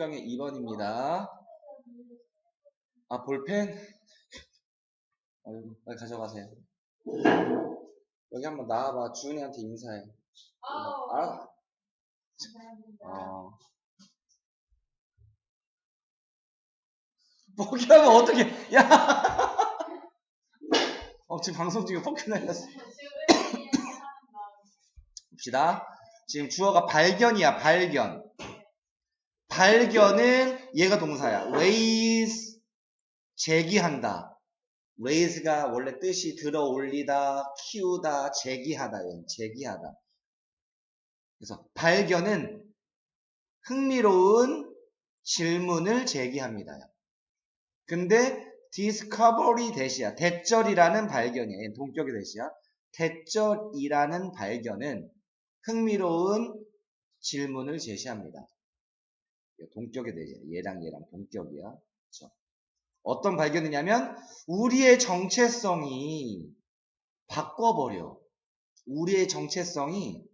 강의 2번입니다. 아, 볼펜? 아이고, 빨리 가져가세요. 여기 한번 나와봐. 주은이한테 인사해. 아우, 아, 감사합니다. 어. 포기하면 어떻게, 야! 어, 지금 방송 중에 포기 날렸어. 봅시다. 지금 주어가 발견이야, 발견. 발견은 얘가 동사야. raise, 제기한다. raise가 원래 뜻이 들어 올리다, 키우다, 제기하다, 요 제기하다. 그래서 발견은 흥미로운 질문을 제기합니다. 근데 discovery 대시야. 대절이라는 발견이야. 얘는 동격의 대시야. 대절이라는 발견은 흥미로운 질문을 제시합니다. 동격에 대해 얘랑 얘랑 동격이야. 그쵸? 어떤 발견이냐면 우리의 정체성이 바꿔버려. 우리의 정체성이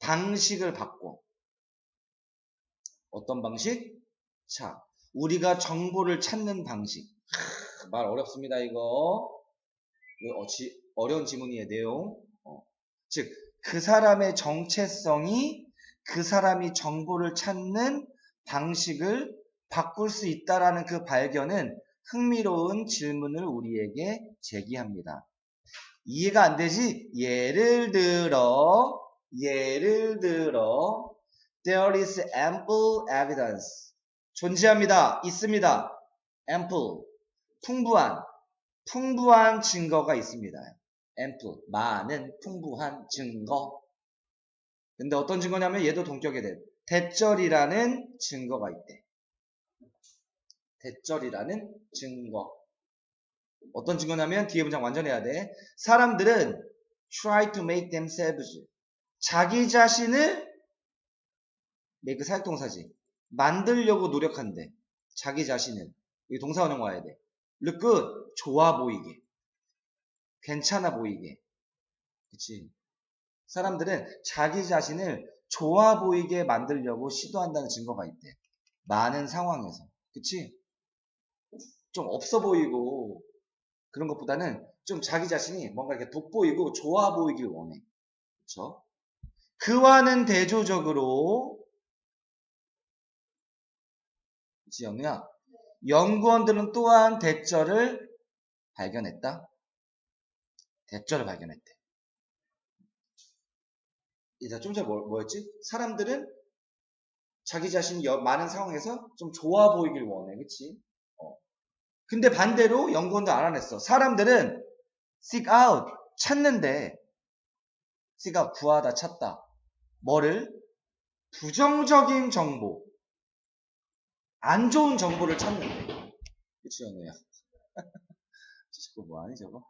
방식을 바꿔. 어떤 방식? 자, 우리가 정보를 찾는 방식. 하, 말 어렵습니다, 이거. 어, 지- 어려운 지문이에요, 내용. 어. 즉, 그 사람의 정체성이 그 사람이 정보를 찾는 방식을 바꿀 수 있다라는 그 발견은 흥미로운 질문을 우리에게 제기합니다. 이해가 안 되지? 예를 들어, 예를 들어, there is ample evidence. 존재합니다. 있습니다. ample. 풍부한. 풍부한 증거가 있습니다. ample. 많은, 풍부한 증거. 근데 어떤 증거냐면 얘도 동격에 대 대절이라는 증거가 있대. 대절이라는 증거. 어떤 증거냐면 뒤에 문장 완전해야 돼. 사람들은 try to make themselves 자기 자신을 make 사역동사지 만들려고 노력한대. 자기 자신을 이 동사원형 와야 돼. look good 좋아 보이게 괜찮아 보이게 그치 사람들은 자기 자신을 좋아 보이게 만들려고 시도한다는 증거가 있대. 많은 상황에서. 그치? 좀 없어 보이고 그런 것보다는 좀 자기 자신이 뭔가 이렇게 돋보이고 좋아 보이길 원해. 그쵸? 그와는 대조적으로 그치, 연우야? 연구원들은 또한 대절을 발견했다. 대절을 발견했대. 이제 좀 전에 뭐, 뭐였지? 사람들은 자기 자신이 여- 많은 상황에서 좀 좋아 보이길 원해. 그치? 어. 근데 반대로 연구원도 알아냈어. 사람들은 seek out, 찾는데, seek out, 구하다, 찾다. 뭐를? 부정적인 정보. 안 좋은 정보를 찾는데. 그치, 연우야? 저거 뭐하니, 저거?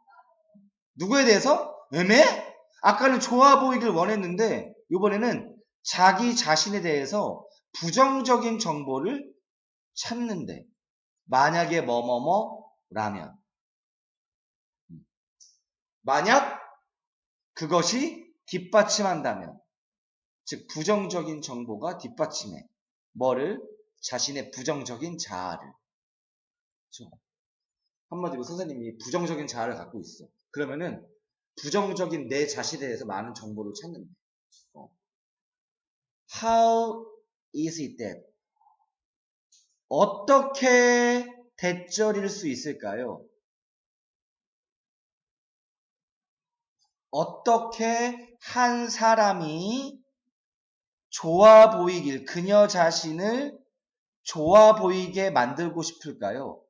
누구에 대해서? 애매? 아까는 좋아 보이길 원했는데 이번에는 자기 자신에 대해서 부정적인 정보를 찾는데. 만약에 뭐뭐뭐라면. 음. 만약 그것이 뒷받침한다면 즉 부정적인 정보가 뒷받침해. 뭐를? 자신의 부정적인 자아를. 그렇죠? 한마디로 선생님이 부정적인 자아를 갖고 있어. 그러면은 부정적인 내 자신에 대해서 많은 정보를 찾는다. 어. How is it that? 어떻게 대절일 수 있을까요? 어떻게 한 사람이 좋아 보이길, 그녀 자신을 좋아 보이게 만들고 싶을까요?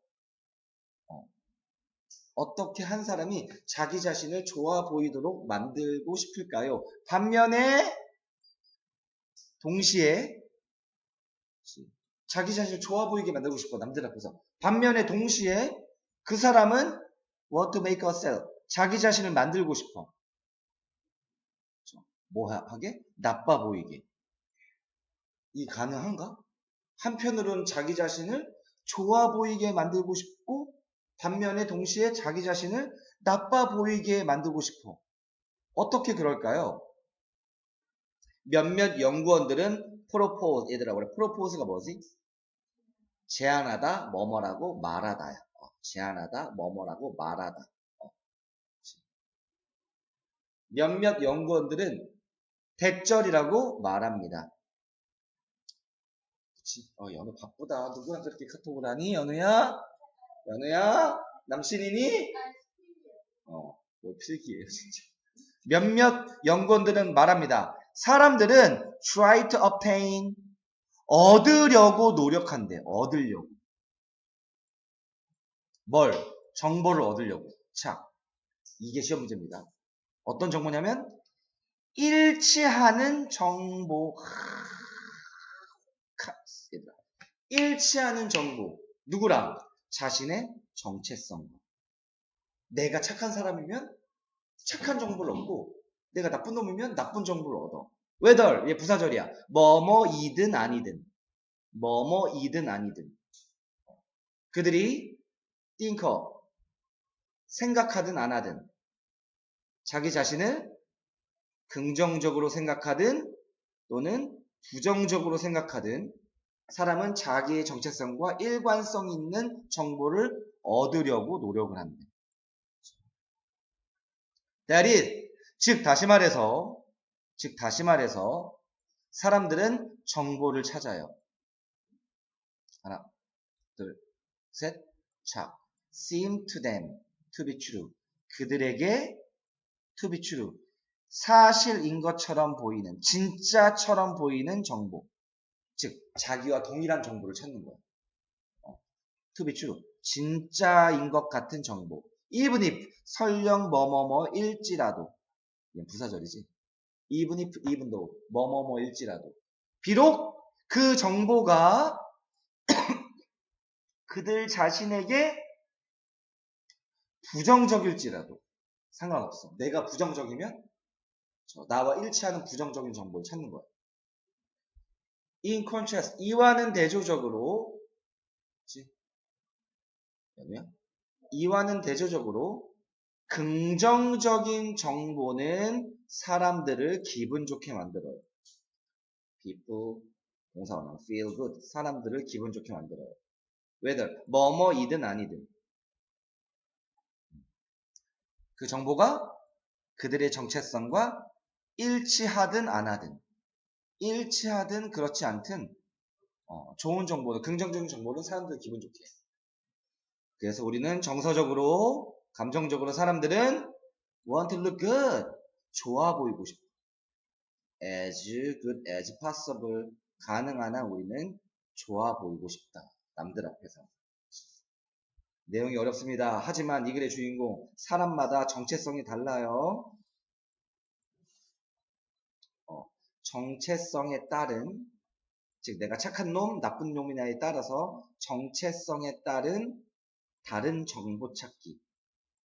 어떻게 한 사람이 자기 자신을 좋아 보이도록 만들고 싶을까요? 반면에 동시에 자기 자신을 좋아 보이게 만들고 싶어 남들 앞에서 반면에 동시에 그 사람은 want to make herself 자기 자신을 만들고 싶어 뭐 하게? 나빠 보이게 이 가능한가? 한편으로는 자기 자신을 좋아 보이게 만들고 싶고 반면에 동시에 자기 자신을 나빠 보이게 만들고 싶어. 어떻게 그럴까요? 몇몇 연구원들은 프로포즈, 얘들아, 그래. 프로포즈가 뭐지? 제안하다, 뭐뭐라고 말하다야. 어, 제안하다, 뭐뭐라고 말하다. 어. 몇몇 연구원들은 대절이라고 말합니다. 그치? 어, 연우 바쁘다. 누구랑 그렇게 카톡을 하니? 연우야? 연우야? 남친이니? 어, 뭐 필기예요, 진짜. 몇몇 연구원들은 말합니다. sa람들은 try to obtain 얻으려고 노력한대. 얻으려고. 뭘? 정보를 얻으려고. 자, 이게 시험 문제입니다. 어떤 정보냐면 일치하는 정보. 일치하는 정보. 누구랑? 자신의 정체성과. 내가 착한 사람이면 착한 정보를 얻고 내가 나쁜 놈이면 나쁜 정보를 얻어. whether 얘 부사절이야. 뭐뭐이든 아니든 뭐뭐이든 아니든 그들이 thinker 생각하든 안 하든 자기 자신을 긍정적으로 생각하든 또는 부정적으로 생각하든 사람은 자기의 정체성과 일관성 있는 정보를 얻으려고 노력을 한대. That is, 즉 다시 말해서 즉 다시 말해서 사람들은 정보를 찾아요. 하나, 둘, 셋, 자, seem to them to be true. 그들에게 to be true. 사실인 것처럼 보이는, 진짜처럼 보이는 정보. 즉, 자기와 동일한 정보를 찾는 거예요. 어, to be true. 진짜인 것 같은 정보. even if, 설령 뭐뭐뭐일지라도. 부사절이지. even if, even though, 뭐뭐뭐일지라도. 비록 그 정보가 그들 자신에게 부정적일지라도 상관없어. 내가 부정적이면 저 나와 일치하는 부정적인 정보를 찾는 거야. In contrast, 이와는 대조적으로, 그치? 여기야? 이와는 대조적으로 긍정적인 정보는 사람들을 기분 좋게 만들어요. people, 동사원어, feel good. 사람들을 기분 좋게 만들어요. whether, 뭐뭐이든 아니든. 그 정보가 그들의 정체성과 일치하든 안 하든. 일치하든 그렇지 않든, 어, 좋은 정보는, 긍정적인 정보는 사람들 기분 좋게. 해. 그래서 우리는 정서적으로, 감정적으로 사람들은 want to look good. 좋아 보이고 싶어. as good as possible. 가능한 한 우리는 좋아 보이고 싶다. 남들 앞에서. 내용이 어렵습니다. 하지만 이 글의 주인공, 사람마다 정체성이 달라요. 어, 정체성에 따른, 즉 내가 착한 놈, 나쁜 놈이냐에 따라서 정체성에 따른 다른 정보 찾기,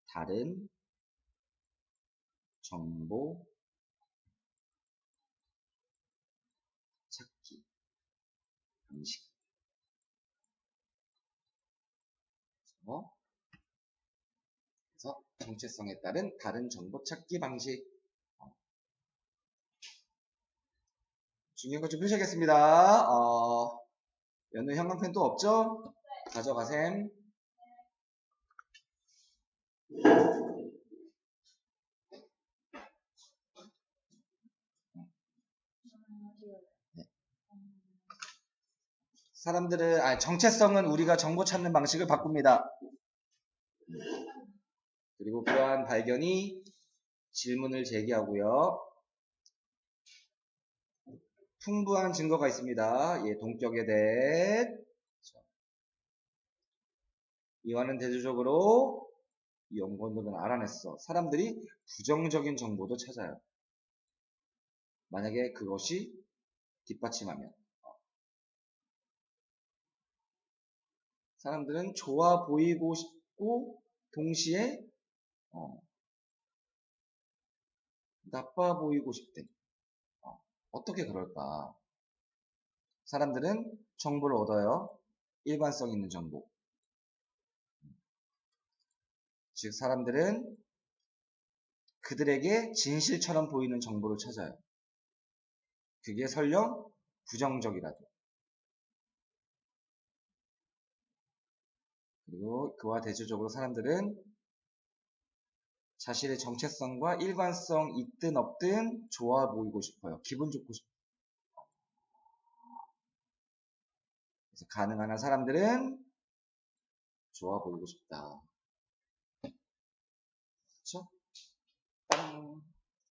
다른 정보 찾기 방식. 어? 그래서 정체성에 따른 다른 정보 찾기 방식. 중요한 것좀 표시하겠습니다. 어, 연우 형광펜 또 없죠? 가져가셈. 사람들은 아 정체성은 우리가 정보 찾는 방식을 바꿉니다. 그리고 그러한 발견이 질문을 제기하고요. 풍부한 증거가 있습니다. 예, 동격에 대해 이와는 대조적으로 이 연구원들은 알아냈어. 사람들이 부정적인 정보도 찾아요. 만약에 그것이 뒷받침하면 사람들은 좋아 보이고 싶고 동시에 어, 나빠 보이고 싶대. 어, 떻게 그럴까? 사람들은 정보를 얻어요. 일관성 있는 정보. 즉 사람들은 그들에게 진실처럼 보이는 정보를 찾아요. 그게 설령 부정적이라도. 그리고 그와 대조적으로 사람들은 자신의 정체성과 일관성 있든 없든 좋아 보이고 싶어요. 기분 좋고 싶어요. 그래서 가능한 한 사람들은 좋아 보이고 싶다. 그렇죠? 빵.